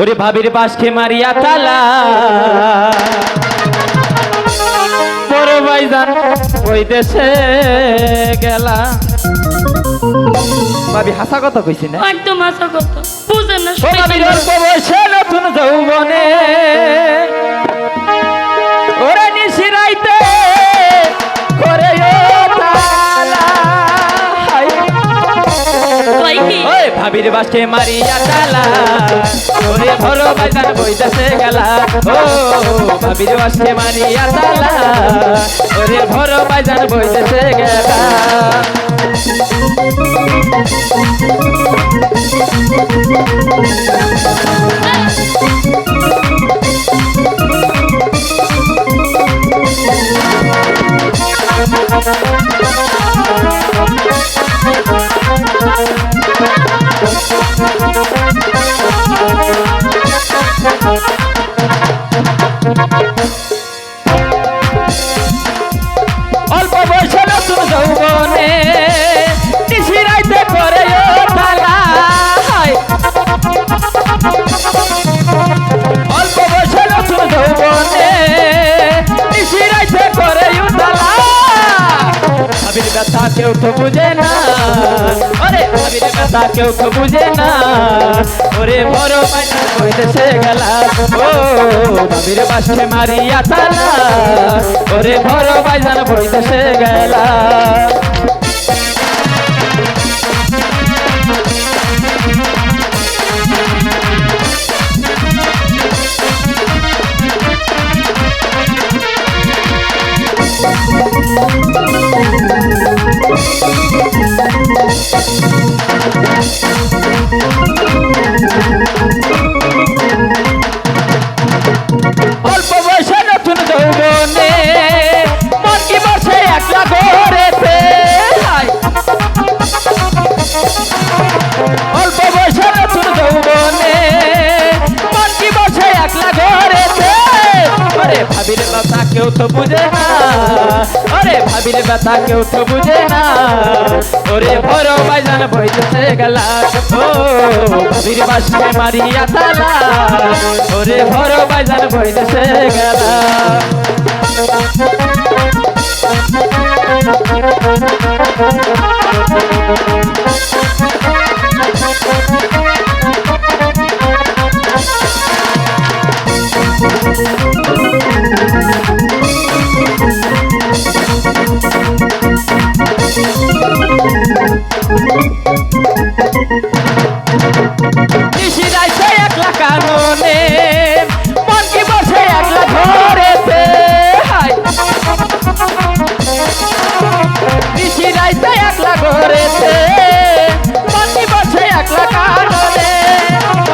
ওরে ভাবির পাশে মারিয়া তালা। বড় ভাইজান ওই দেশে গেলা। ভাবি হাসা কথা কইছি না? একদম হাসা কথা বুঝেন না বয়সে নতুন যৌবনে ভাবির বাসকে মারিয়া তালা ওরে ভরো বাজার বইতাছে গেলা ও ভাবির বাসকে মারিয়া তালা ওরে ভরো বাজার বইতাছে গেলা অল্প কেউ তো বুঝে না। ওরে আবির কথা কেউ তো বুঝে না। ওরে বড় পাটা কইতেছে গেলা। ও আবির বাসে মারিয়া তালা। ওরে বড় বাইজান বইতেছে গেলা। অল্প বয়সে নতুন যৌবনে মন কি বসে একলা ঘরেতে অল্প বয়সে নতুন যৌবনে মন কি বসে একলা ঘরেতে আরে ভাবির কেউ তো বুঝে না। ভাবির ব্যথা কেউ তো বুঝে না। ওরে বড় বাইজান বইতেছে গেলা ভাবির বাসে মারিয়া তালা। ওরে বড় বাইজান বইতেছে গেলা। নিশিরাইছে একলা কাননে, মন কি বসে একলা ঘরেতে নিশিরাইছে একলা ঘরেতে মন কি বসে একলা কাননে।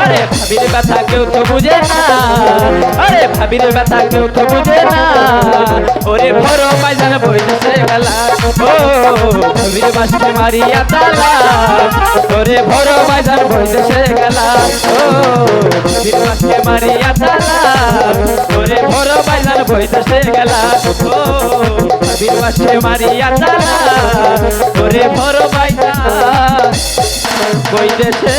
আরে ভাবির ব্যথা কেউ তো বুঝে না কেউ তো বুঝে না। ওরে বড় পাইজান বইতেছে গেলা ও, ভাবির বাসকে মারিয়া তালা। ওরে বড় পাইজান বইতেছে গেলা ও বাসকে মারিয়া তালা ওরে বড় পাইজান বইতেছে গেলা ও বাসকে মারিয়া তালা ওরে বড় পাইজান বইতেছে